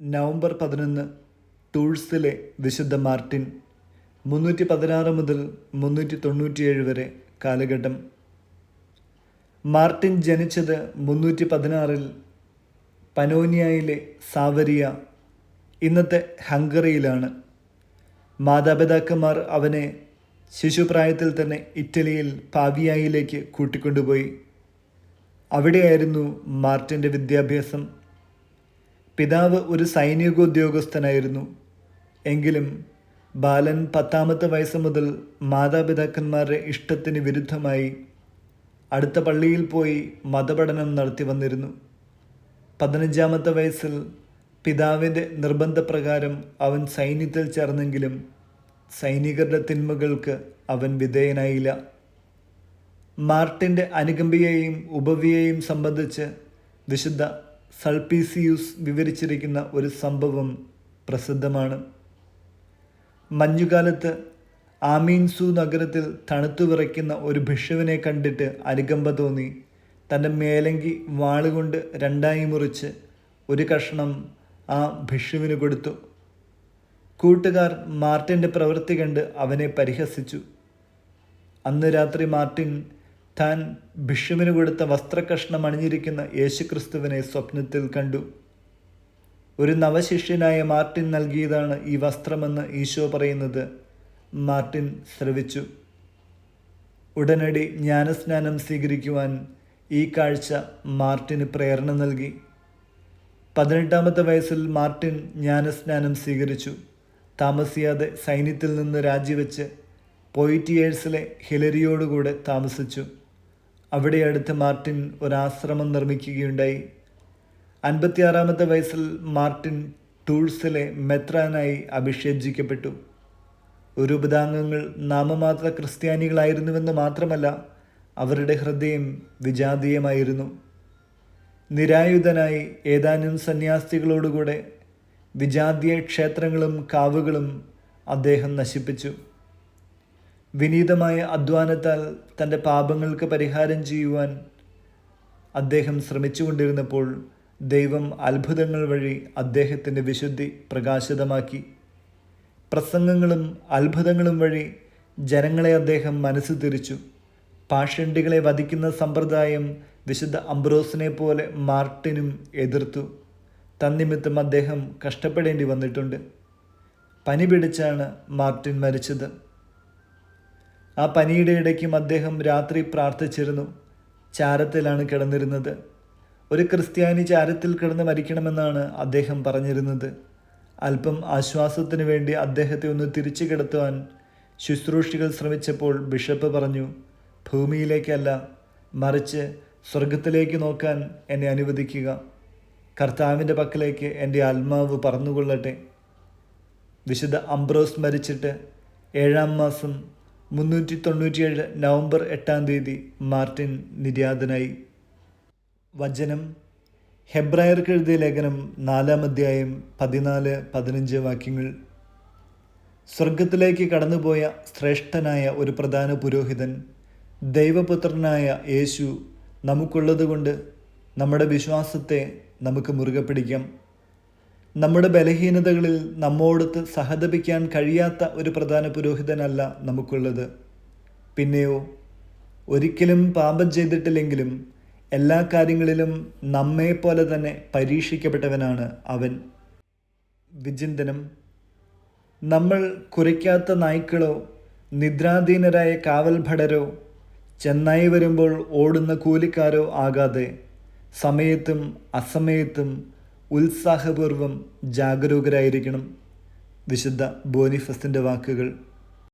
November പതിനൊന്ന് ടൂൾസിലെ വിശുദ്ധ Martin മുന്നൂറ്റി പതിനാറ് മുതൽ മുന്നൂറ്റി തൊണ്ണൂറ്റിയേഴ് വരെ കാലഘട്ടം. മാർട്ടിൻ ജനിച്ചത് മുന്നൂറ്റി പതിനാറിൽ പനോനിയയിലെ സാവരിയ ഇന്നത്തെ ഹംഗറിയിലാണ്. മാതാപിതാക്കന്മാർ അവനെ ശിശുപ്രായത്തിൽ തന്നെ ഇറ്റലിയിൽ പാവിയായിലേക്ക് കൂട്ടിക്കൊണ്ടുപോയി. അവിടെയായിരുന്നു മാർട്ടിന്റെ വിദ്യാഭ്യാസം. പിതാവ് ഒരു സൈനികോദ്യോഗസ്ഥനായിരുന്നു. എങ്കിലും ബാലൻ പത്താമത്തെ വയസ്സ് മുതൽ മാതാപിതാക്കന്മാരുടെ ഇഷ്ടത്തിന് വിരുദ്ധമായി അടുത്ത പള്ളിയിൽ പോയി മതപഠനം നടത്തി വന്നിരുന്നു. പതിനഞ്ചാമത്തെ വയസ്സിൽ പിതാവിന്റെ നിർബന്ധപ്രകാരം അവൻ സൈന്യത്തിൽ ചേർന്നെങ്കിലും സൈനികരുടെ തിന്മകൾക്ക് അവൻ വിധേയനായില്ല. മാർട്ടിന്റെ അനുകമ്പയെയും ഉപവിയെയും സംബന്ധിച്ച് വിശുദ്ധ സൾപ്പീസിയൂസ് വിവരിച്ചിരിക്കുന്ന ഒരു സംഭവം പ്രസിദ്ധമാണ്. മഞ്ഞുകാലത്ത് ആമീൻസു നഗരത്തിൽ തണുത്തു വിറയ്ക്കുന്ന ഒരു ഭിഷുവിനെ കണ്ടിട്ട് അനുകമ്പ തോന്നി. തന്റെ മേലങ്കി വാളുകൊണ്ട് രണ്ടായി മുറിച്ച് ഒരു കഷ്ണം ആ ഭിഷുവിന് കൊടുത്തു. കൂട്ടുകാർ മാർട്ടിന്റെ പ്രവൃത്തി കണ്ട് അവനെ പരിഹസിച്ചു. അന്ന് രാത്രി മാർട്ടിൻ താൻ ഭിഷുവിന് കൊടുത്ത വസ്ത്രകഷ്ണം അണിഞ്ഞിരിക്കുന്ന യേശുക്രിസ്തുവിനെ സ്വപ്നത്തിൽ കണ്ടു. ഒരു നവശിഷ്യനായ മാർട്ടിൻ നൽകിയതാണ് ഈ വസ്ത്രമെന്ന് ഈശോ പറയുന്നത്. മാർട്ടിൻ ശ്രവിച്ചു. ഉടനടി ജ്ഞാനസ്നാനം സ്വീകരിക്കുവാൻ ഈ കാഴ്ച മാർട്ടിന് പ്രേരണ നൽകി. പതിനെട്ടാമത്തെ വയസ്സിൽ മാർട്ടിൻ ജ്ഞാനസ്നാനം സ്വീകരിച്ചു. താമസിയാതെ സൈന്യത്തിൽ നിന്ന് രാജിവെച്ച് പോയിറ്റിയേഴ്സിലെ ഹിലരിയോടുകൂടെ താമസിച്ചു. അവിടെ അടുത്ത് മാർട്ടിൻ ഒരാശ്രമം നിർമ്മിക്കുകയുണ്ടായി. അൻപത്തിയാറാമത്തെ വയസ്സിൽ മാർട്ടിൻ ടൂൾസിലെ മെത്രാനായി അഭിഷേചിക്കപ്പെട്ടു. ഒരു ഉപദാംഗങ്ങൾ നാമമാത്ര ക്രിസ്ത്യാനികളായിരുന്നുവെന്ന് മാത്രമല്ല അവരുടെ ഹൃദയം വിജാതീയമായിരുന്നു. നിരായുധനായി ഏതാനും സന്യാസികളോടുകൂടെ വിജാതീയ ക്ഷേത്രങ്ങളും കാവുകളും അദ്ദേഹം നശിപ്പിച്ചു. വിനീതമായ അധ്വാനത്താൽ തന്റെ പാപങ്ങൾക്ക് പരിഹാരം ചെയ്യുവാൻ അദ്ദേഹം ശ്രമിച്ചുകൊണ്ടിരുന്നപ്പോൾ ദൈവം അത്ഭുതങ്ങൾ വഴി അദ്ദേഹത്തിന്റെ വിശുദ്ധി പ്രകാശിതമാക്കി. പ്രസംഗങ്ങളും അത്ഭുതങ്ങളും വഴി ജനങ്ങളെ അദ്ദേഹം മനസ്സ് തിരിച്ചു. പാഷണ്ടികളെ വധിക്കുന്ന സമ്പ്രദായം വിശുദ്ധ അംബ്രോസിനെ പോലെ മാർട്ടിനും എതിർത്തു. തന്നിമിത്തം അദ്ദേഹം കഷ്ടപ്പെടേണ്ടി വന്നിട്ടുണ്ട്. പനി പിടിച്ചാണ് മാർട്ടിൻ മരിച്ചത്. ആ പനിയുടെ ഇടയ്ക്കും അദ്ദേഹം രാത്രി പ്രാർത്ഥിച്ചിരുന്നു. ചാരത്തിലാണ് കിടന്നിരുന്നത്. ഒരു ക്രിസ്ത്യാനി ചാരത്തിൽ കിടന്ന് മരിക്കണമെന്നാണ് അദ്ദേഹം പറഞ്ഞിരുന്നത്. അല്പം ആശ്വാസത്തിന് വേണ്ടി അദ്ദേഹത്തെ ഒന്ന് തിരിച്ചു കിടത്തുവാൻ ശുശ്രൂഷികൾ ശ്രമിച്ചപ്പോൾ ബിഷപ്പ് പറഞ്ഞു ഭൂമിയിലേക്കല്ല മറിച്ച് സ്വർഗത്തിലേക്ക് നോക്കാൻ എന്നെ അനുവദിക്കുക. കർത്താവിന്റെ പക്കലേക്ക് എന്റെ ആത്മാവ് പറന്നുകൊള്ളട്ടെ. വിശുദ്ധ അംബ്രോസ് മരിച്ചിട്ട് ഏഴാം മാസം മുന്നൂറ്റി തൊണ്ണൂറ്റിയേഴ് നവംബർ എട്ടാം തീയതി മാർട്ടിൻ നിര്യാതനായി. വചനം. ഹെബ്രായർക്ക് എഴുതിയ ലേഖനം നാലാം അധ്യായം പതിനാല് പതിനഞ്ച് വാക്യങ്ങൾ. സ്വർഗത്തിലേക്ക് കടന്നുപോയ ശ്രേഷ്ഠനായ ഒരു പ്രധാന പുരോഹിതൻ ദൈവപുത്രനായ യേശു നമുക്കുള്ളതുകൊണ്ട് നമ്മുടെ വിശ്വാസത്തെ നമുക്ക് മുറുകെ പിടിക്കാം നമ്മുടെ ബലഹീനതകളിൽ നമ്മോടൊത്ത് സഹതപിക്കാൻ കഴിയാത്ത ഒരു പ്രധാന പുരോഹിതനല്ല നമുക്കുള്ളത്. പിന്നെയോ ഒരിക്കലും പാപം ചെയ്തിട്ടില്ലെങ്കിലും എല്ലാ കാര്യങ്ങളിലും നമ്മെപ്പോലെ തന്നെ പരീക്ഷിക്കപ്പെട്ടവനാണ് അവൻ. വിചിന്തനം. നമ്മൾ കുരയ്ക്കാത്ത നായ്ക്കളോ നിദ്രാധീനരായ കാവൽഭടരോ ചെന്നായി വരുമ്പോൾ ഓടുന്ന കൂലിക്കാരോ ആകാതെ സമയത്തും അസമയത്തും ഉത്സാഹപൂർവം ജാഗരൂകരായിരിക്കണം വിശുദ്ധ ബോനിഫസിന്റെ വാക്കുകൾ.